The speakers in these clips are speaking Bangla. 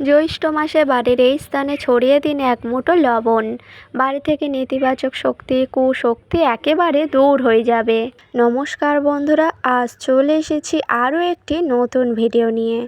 জ্যৈষ্ঠ মাসে বাড়ির এই স্থানে ছড়িয়ে দিন এক মুঠো লবণ। বাড়ি থেকে নেতিবাচক শক্তি, কুশক্তি একেবারে দূর হয়ে যাবে। নমস্কার বন্ধুরা, আজ চলে এসেছি আরও একটি নতুন ভিডিও নিয়ে।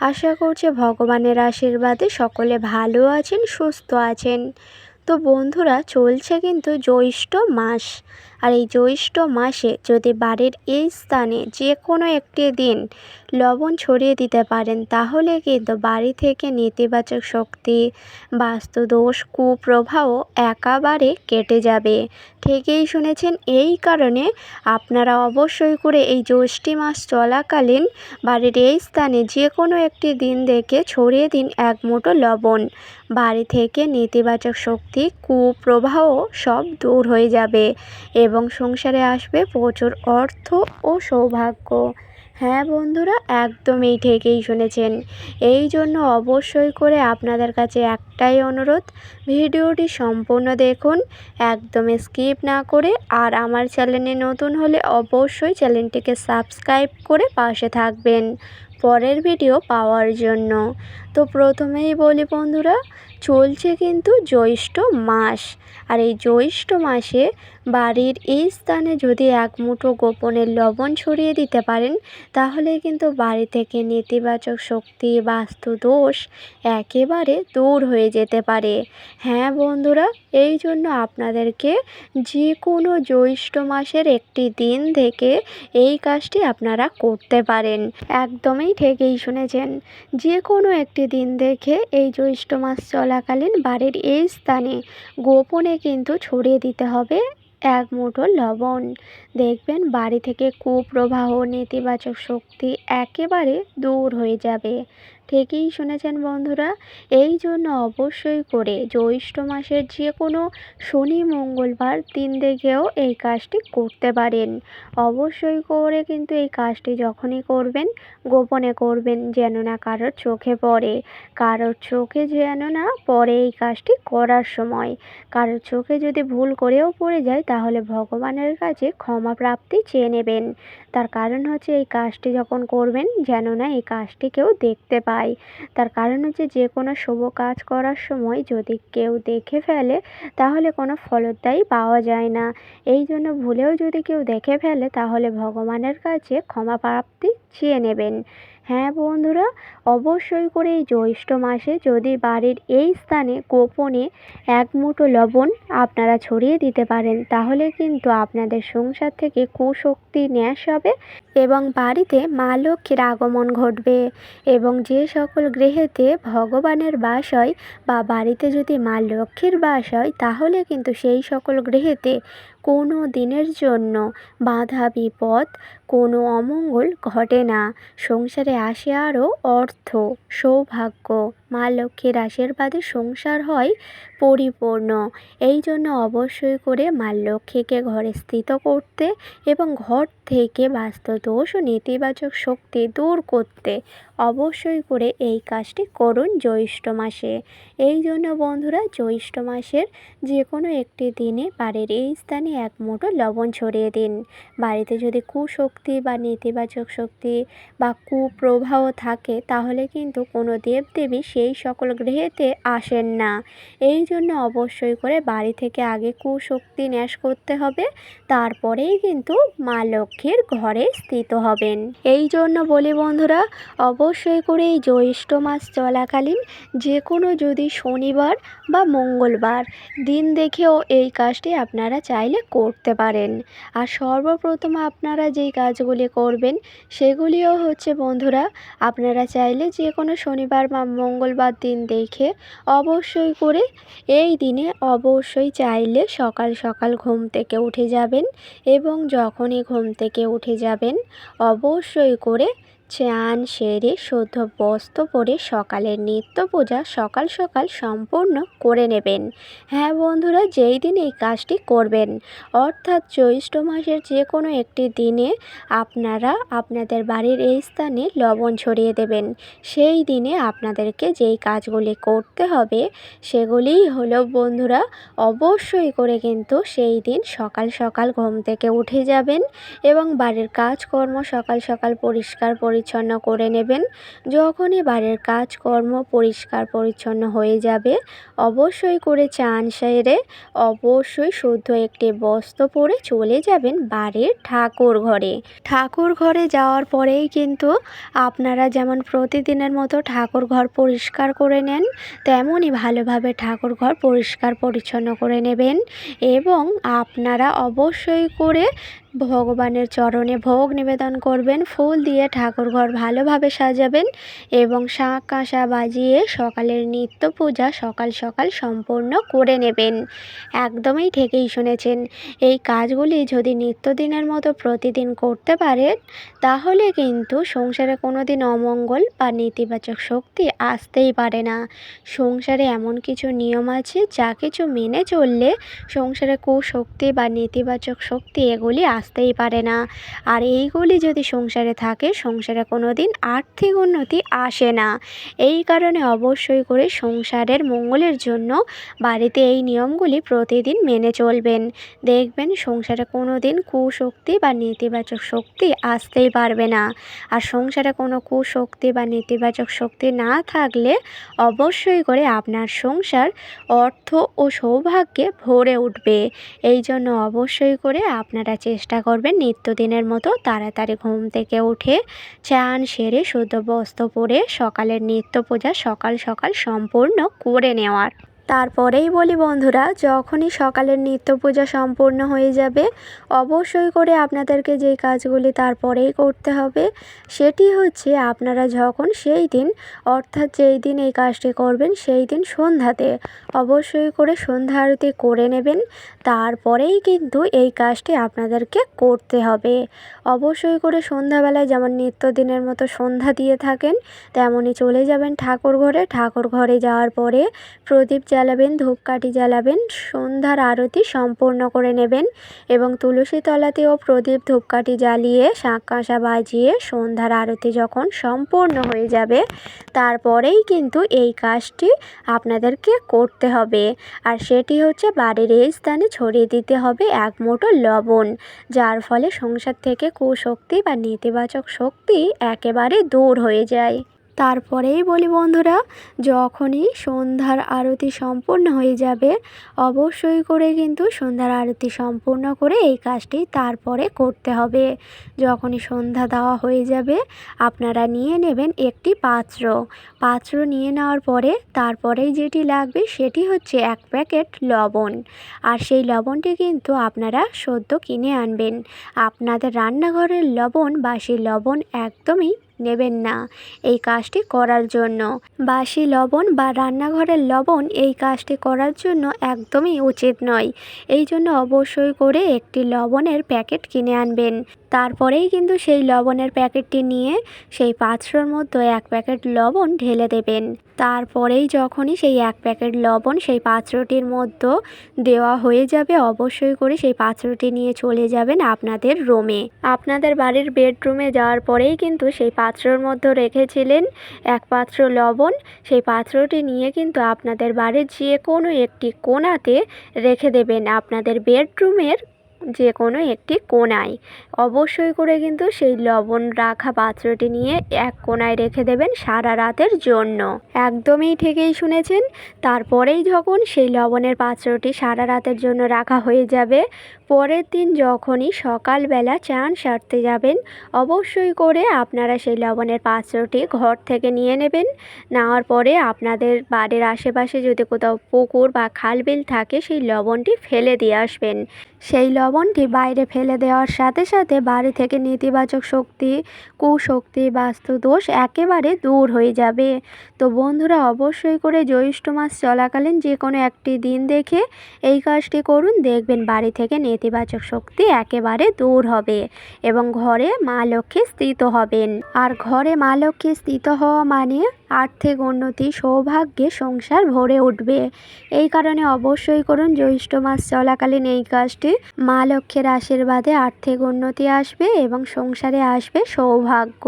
আশা করছি ভগবানের আশীর্বাদে সকলে ভালো আছেন, সুস্থ আছেন। তো বন্ধুরা, চলছে কিন্তু জ্যৈষ্ঠ মাস। আর এই জ্যৈষ্ঠ মাসে যদি বাড়ির এই স্থানে যে কোনো একটি দিন লবণ ছড়িয়ে দিতে পারেন, তাহলে কিন্তু বাড়ি থেকে নেতিবাচক শক্তি, বাস্তুদোষ, কুপ্রভাব একেবারে কেটে যাবে। থেকেই শুনেছেন, এই কারণে আপনারা অবশ্যই করে এই জ্যৈষ্ঠী মাস চলাকালীন বাড়ির এই স্থানে যে কোনো একটি দিন দেখে ছড়িয়ে দিন এক মুঠো লবণ। বাড়ি থেকে নেতিবাচক শক্তি, কুপ্রবাহ সব দূর হয়ে যাবে এবং সংসারে আসবে প্রচুর অর্থ ও সৌভাগ্য। হ্যাঁ বন্ধুরা, একদমই ঠিকই শুনেছেন। এই জন্য অবশ্যই করে আপনাদের কাছে একটাই অনুরোধ, ভিডিওটি সম্পূর্ণ দেখুন একদম স্কিপ না করে আর আমার চ্যানেলে নতুন হলে অবশ্যই চ্যানেলটিকে সাবস্ক্রাইব করে পাশে থাকবেন। পরের ভিডিও পাওয়ার জন্য। তো প্রথমেই বলি বন্ধুরা, চলছে কিন্তু জ্যৈষ্ঠ মাস। আর এই জ্যৈষ্ঠ মাসে বাড়ির এই স্থানে যদি এক মুঠো গোপনের লবণ ছড়িয়ে দিতে পারেন, তাহলে কিন্তু বাড়ি থেকে নেতিবাচক শক্তি বাস্তু দোষ একেবারে দূর হয়ে যেতে পারে। হ্যাঁ বন্ধুরা, এই জন্য আপনাদেরকে যে কোনো জ্যৈষ্ঠ মাসের একটি দিন থেকে এই কাজটি আপনারা করতে পারেন। একদমই ঠিকই শুনেছেন। যে কোনো একটি দিন দেখে এই জ্যৈষ্ঠ মাস চলাকালীন বাড়ির এই স্থানে গোপনে কিন্তু ছড়িয়ে দিতে হবে এক মুঠো লবণ। দেখবেন বাড়ি থেকে কুপ্রবাহ, নেতিবাচক শক্তি একেবারে দূর হয়ে যাবে। ঠিকই শুনেছেন বন্ধুরা, এই জন্য অবশ্যই করে জ্যৈষ্ঠ মাসের যে কোনো শনি, মঙ্গলবার দিন দেখেও এই কাজটি করতে পারেন। অবশ্যই করে কিন্তু এই কাজটি যখনই করবেন, গোপনে করবেন যেন না কারোর চোখে পড়ে। কারোর চোখে যেন না পড়ে এই কাজটি করার সময়। কারোর চোখে যদি ভুল করেও পড়ে যায়, তাহলে ভগবানের কাছে ক্ষমা প্রাপ্তি চেয়ে নেবেন। তার কারণ হচ্ছে এই কাজটি যখন করবেন, যেন না এই কাজটি কেউ দেখতে পায়। তার কারণ হচ্ছে যে কোনো শুভ কাজ করার সময় যদি কেউ দেখে ফেলে, তাহলে কোনো ফলদায়ী পাওয়া যায় না। এই জন্য ভুলেও যদি কেউ দেখে ফেলে, তাহলে ভগবানের কাছে ক্ষমা প্রাপ্তি চেয়ে নেবেন। হ্যাঁ বন্ধুরা, অবশ্যই করে এই জ্যৈষ্ঠ মাসে যদি বাড়ির এই স্থানে গোপনে এক মুঠো লবণ আপনারা ছড়িয়ে দিতে পারেন, তাহলে কিন্তু আপনাদের সংসার থেকে কুশক্তি ন্যাস হবে এবং বাড়িতে মা লক্ষ্মীর আগমন ঘটবে এবং যে সকল গৃহেতে ভগবানের বাস হয় বা বাড়িতে যদি মা লক্ষ্মীর বাস হয়, তাহলে কিন্তু সেই সকল গৃহেতে কোনো দিনের জন্য বাধা বিপদ কোনো অমঙ্গল ঘটে না। সংসারে আসে আরও অর্থ, সৌভাগ্য। মা লক্ষ্মীর আশীর্বাদে সংসার হয় পরিপূর্ণ। এই জন্য অবশ্যই করে মা লক্ষ্মীকে ঘরে স্থিত করতে এবং ঘর থেকে বাস্তুদোষ ও নেতিবাচক শক্তি দূর করতে অবশ্যই করে এই কাজটি করুন জ্যৈষ্ঠ মাসে। এই জন্য বন্ধুরা, জ্যৈষ্ঠ মাসের যে কোনো একটি দিনে বাড়ির এই স্থানে এক মুঠো লবণ ছড়িয়ে দিন। বাড়িতে যদি কুশক্তি বা নেতিবাচক শক্তি বা কুপ্রবাহ থাকে, তাহলে কিন্তু কোনো দেবদেবী সেই সকল গৃহেতে আসেন না। এই জন্য অবশ্যই করে বাড়ি থেকে আগে কুশক্তি ন্যাস করতে হবে, তারপরেই কিন্তু মা লক্ষ্মীর ঘরে স্থিত হবেন। এই জন্য বলি বন্ধুরা, অবশ্যই করে এই জ্যৈষ্ঠ মাস চলাকালীন যে কোনো যদি শনিবার বা মঙ্গলবার, দিন দেখেও এই কাজটি আপনারা চাইলে করতে পারেন। আর সর্বপ্রথম আপনারা যেই কাজগুলি করবেন, সেগুলিও হচ্ছে, বন্ধুরা, আপনারা চাইলে যে কোনো শনিবার বা মঙ্গলবার দিন দেখে অবশ্যই করে এই দিনে অবশ্যই চাইলে সকাল সকাল ঘুম থেকে উঠে যাবেন এবং যখনই ঘুম থেকে উঠে যাবেন, অবশ্যই করে চান সেরে, শুদ্ধ বস্ত্র পরে সকালের নিত্য পূজা সকাল সকাল সম্পূর্ণ করে নেবেন। হ্যাঁ বন্ধুরা, যেই দিন এই কাজটি করবেন, অর্থাৎ জ্যৈষ্ঠ মাসের যে কোনো একটি দিনে আপনারা আপনাদের বাড়ির এই স্থানে লবণ ছড়িয়ে দেবেন। সেই দিনে আপনাদেরকে যেই কাজগুলি করতে হবে, সেগুলিই হলো বন্ধুরা, অবশ্যই করে কিন্তু সেই দিন সকাল সকাল ঘুম থেকে উঠে যাবেন এবং বাড়ির কাজকর্ম সকাল সকাল পরিষ্কার পরি পরিচ্ছন্ন করে নেবেন। যখনই বাড়ির কাজকর্ম পরিষ্কার পরিচ্ছন্ন হয়ে যাবে, অবশ্যই করে চান সেরে, অবশ্যই শুদ্ধ একটি বস্ত্র পরে চলে যাবেন বাড়ির ঠাকুর ঘরে। ঠাকুর ঘরে যাওয়ার পরেই কিন্তু আপনারা যেমন প্রতিদিনের মতো ঠাকুর ঘর পরিষ্কার করে নেন তেমনই ভালোভাবে ঠাকুর ঘর পরিষ্কার পরিচ্ছন্ন করে নেবেন এবং আপনারা অবশ্যই করে ভগবানের চরণে ভোগ নিবেদন করবেন, ফুল দিয়ে ঠাকুরঘর ভালোভাবে সাজাবেন এবং শাঁখ কাঁসা বাজিয়ে সকালের নিত্য পূজা সকাল সকাল সম্পূর্ণ করে নেবেন। একদমই ঠিকই শুনেছেন। এই কাজগুলি যদি নিত্যদিনের মতো প্রতিদিন করতে পারেন, তাহলে কিন্তু সংসারে কোনো দিন অমঙ্গল বা নেতিবাচক শক্তি আসতেই পারে না। সংসারে এমন কিছু নিয়ম আছে, যা কিছু মেনে চললে সংসারে কুশক্তি বা নেতিবাচক শক্তি এগুলি আসতেই পারে না। আর এইগুলি যদি সংসারে থাকে, সংসারে কোনো দিন আর্থিক উন্নতি আসে না। এই কারণে অবশ্যই করে সংসারের মঙ্গলের জন্য বাড়িতে এই নিয়মগুলি প্রতিদিন মেনে চলবেন। দেখবেন সংসারে কোনো দিন কুশক্তি বা নেতিবাচক শক্তি আসতেই পারবে না। আর সংসারে কোনো কুশক্তি বা নেতিবাচক শক্তি না থাকলে অবশ্যই করে আপনার সংসার অর্থ ও সৌভাগ্যে ভরে উঠবে। এই জন্য অবশ্যই করে আপনারা চেষ্টা করবেন নিত্যদিনের মতো তাড়াতাড়ি ঘুম থেকে উঠে চান সেরে শুদ্ধ বস্ত্র পরে সকালের নিত্য পূজা সকাল সকাল সম্পূর্ণ করে নেওয়ার। তারপরেই বলি বন্ধুরা, যখনই সকালের নিত্য পূজা সম্পূর্ণ হয়ে যাবে, অবশ্যই করে আপনাদেরকে যেই কাজগুলি তারপরেই করতে হবে, সেটি হচ্ছে আপনারা যখন সেই দিন, অর্থাৎ যেই দিন এই কাজটি করবেন, সেই দিন সন্ধ্যাতে অবশ্যই করে সন্ধ্যা আরতি করে নেবেন, তারপরেই কিন্তু এই কাজটি আপনাদেরকে করতে হবে। অবশ্যই করে সন্ধ্যাবেলায় যেমন নিত্যদিনের মতো সন্ধ্যা দিয়ে থাকেন তেমনই চলে যাবেন ঠাকুর ঘরে। ঠাকুর ঘরে যাওয়ার পরে প্রদীপ জ্বালাবেন, ধূপকাঠি জ্বালাবেন, সন্ধ্যার আরতি সম্পূর্ণ করে নেবেন এবং তুলসী তলাতেও প্রদীপ ধূপকাঠি জ্বালিয়ে শাঁখ কাঁসা বাজিয়ে সন্ধ্যার আরতি যখন সম্পূর্ণ হয়ে যাবে, তারপরেই কিন্তু এই কাজটি আপনাদেরকে করতে হবে। আর সেটি হচ্ছে বাড়ির এই স্থানে ছড়িয়ে দিতে হবে এক মুঠো লবণ, যার ফলে সংসার থেকে কুশক্তি বা নেতিবাচক শক্তি একেবারে দূর হয়ে যায়। তারপরেই বলি বন্ধুরা, যখনই সন্ধ্যার আরতি সম্পূর্ণ হয়ে যাবে, অবশ্যই করে কিন্তু সন্ধ্যার আরতি সম্পূর্ণ করে এই কাজটি তারপরে করতে হবে। যখনই সন্ধ্যা দেওয়া হয়ে যাবে, আপনারা নিয়ে নেবেন একটি পাত্র। পাত্র নিয়ে নেওয়ার পরে তারপরেই যেটি লাগবে সেটি হচ্ছে এক প্যাকেট লবণ। আর সেই লবণটি কিন্তু আপনারা সদ্য কিনে আনবেন। আপনাদের রান্নাঘরের লবণ বা সেই লবণ একদমই নেবেন না। এই কাজটি করার জন্য। বাসি লবণ বা রান্নাঘরের লবণ এই কাজটি করার জন্য একদমই উচিত নয়। এই জন্য অবশ্যই করে একটি লবণের প্যাকেট কিনে আনবেন। তারপরেই কিন্তু সেই লবণের প্যাকেটটি নিয়ে সেই পাত্রর মধ্যে এক প্যাকেট লবণ ঢেলে দেবেন। তারপরেই যখনই সেই এক প্যাকেট লবণ সেই পাত্রটির মধ্যে দেওয়া হয়ে যাবে, অবশ্যই করে সেই পাত্রটি নিয়ে চলে যাবেন আপনাদের রুমে আপনাদের বাড়ির বেডরুমে যাওয়ার পরেই কিন্তু সেই পাত্রর মধ্যে রেখেছিলেন এক পাত্র লবণ। সেই পাত্রটি নিয়ে কিন্তু আপনাদের বাড়ির যে কোনো একটি কোণাতে রেখে দেবেন আপনাদের বেডরুমের যে কোনো একটি কোনায় অবশ্যই করে কিন্তু সেই লবণ রাখা পাত্রটি নিয়ে এক কোনায় রেখে দেবেন সারা রাতের জন্য। একদমই ঠিকই শুনেছেন। তারপরেই যখন সেই লবণের পাত্রটি সারা রাতের জন্য রাখা হয়ে যাবে পরের দিন যখনই সকালবেলা চান সারতে যাবেন, অবশ্যই করে আপনারা সেই লবণের পাত্রটি ঘর থেকে নিয়ে নেবেন। নেওয়ার পরে আপনাদের বাড়ির আশেপাশে যদি কোথাও পুকুর বা খাল বিল থাকে, সেই লবণটি ফেলে দিয়ে আসবেন। সেই লবণটি বাইরে ফেলে দেওয়ার সাথে সাথে বাড়ি থেকে নেতিবাচক শক্তি, কুশক্তি বাস্তু দোষ একেবারে দূর হয়ে যাবে। তো বন্ধুরা, অবশ্যই করে জ্যৈষ্ঠ মাস চলাকালীন যে কোনো একটি দিন দেখে এই কাজটি করুন। দেখবেন বাড়ি থেকে নেতিবাচক শক্তি একেবারে দূর হবে এবং ঘরে মা লক্ষ্মী স্থিত হবেন। আর ঘরে মা লক্ষ্মী স্থিত হওয়া মানে আর্থিক উন্নতি, সৌভাগ্যে সংসার ভরে উঠবে। এই কারণে অবশ্যই করুন জ্যৈষ্ঠ মাস চলাকালীন এই কাজটি। মা লক্ষ্মীর আশীর্বাদে আর্থিক উন্নতি আসবে এবং সংসারে আসবে সৌভাগ্য।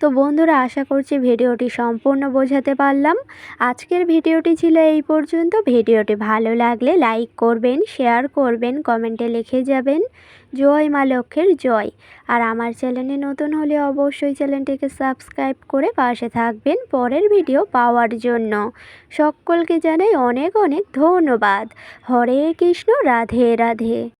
তো বন্ধুরা, আশা করছি ভিডিওটি সম্পূর্ণ বোঝাতে পারলাম। আজকের ভিডিওটি ছিল এই পর্যন্ত। ভিডিওটি ভালো লাগলে লাইক করবেন, শেয়ার করবেন, কমেন্টে লিখে যাবেন। জয় মা লক্ষ্মীর, জয়। আর আমার চ্যানেলে নতুন হলে অবশ্যই চ্যানেলটিকে সাবস্ক্রাইব করে পাশে থাকবেন। পরের ভিডিও পাওয়ার জন্য। সকলকে জানাই অনেক অনেক ধন্যবাদ। হরে কৃষ্ণ রাধে রাধে।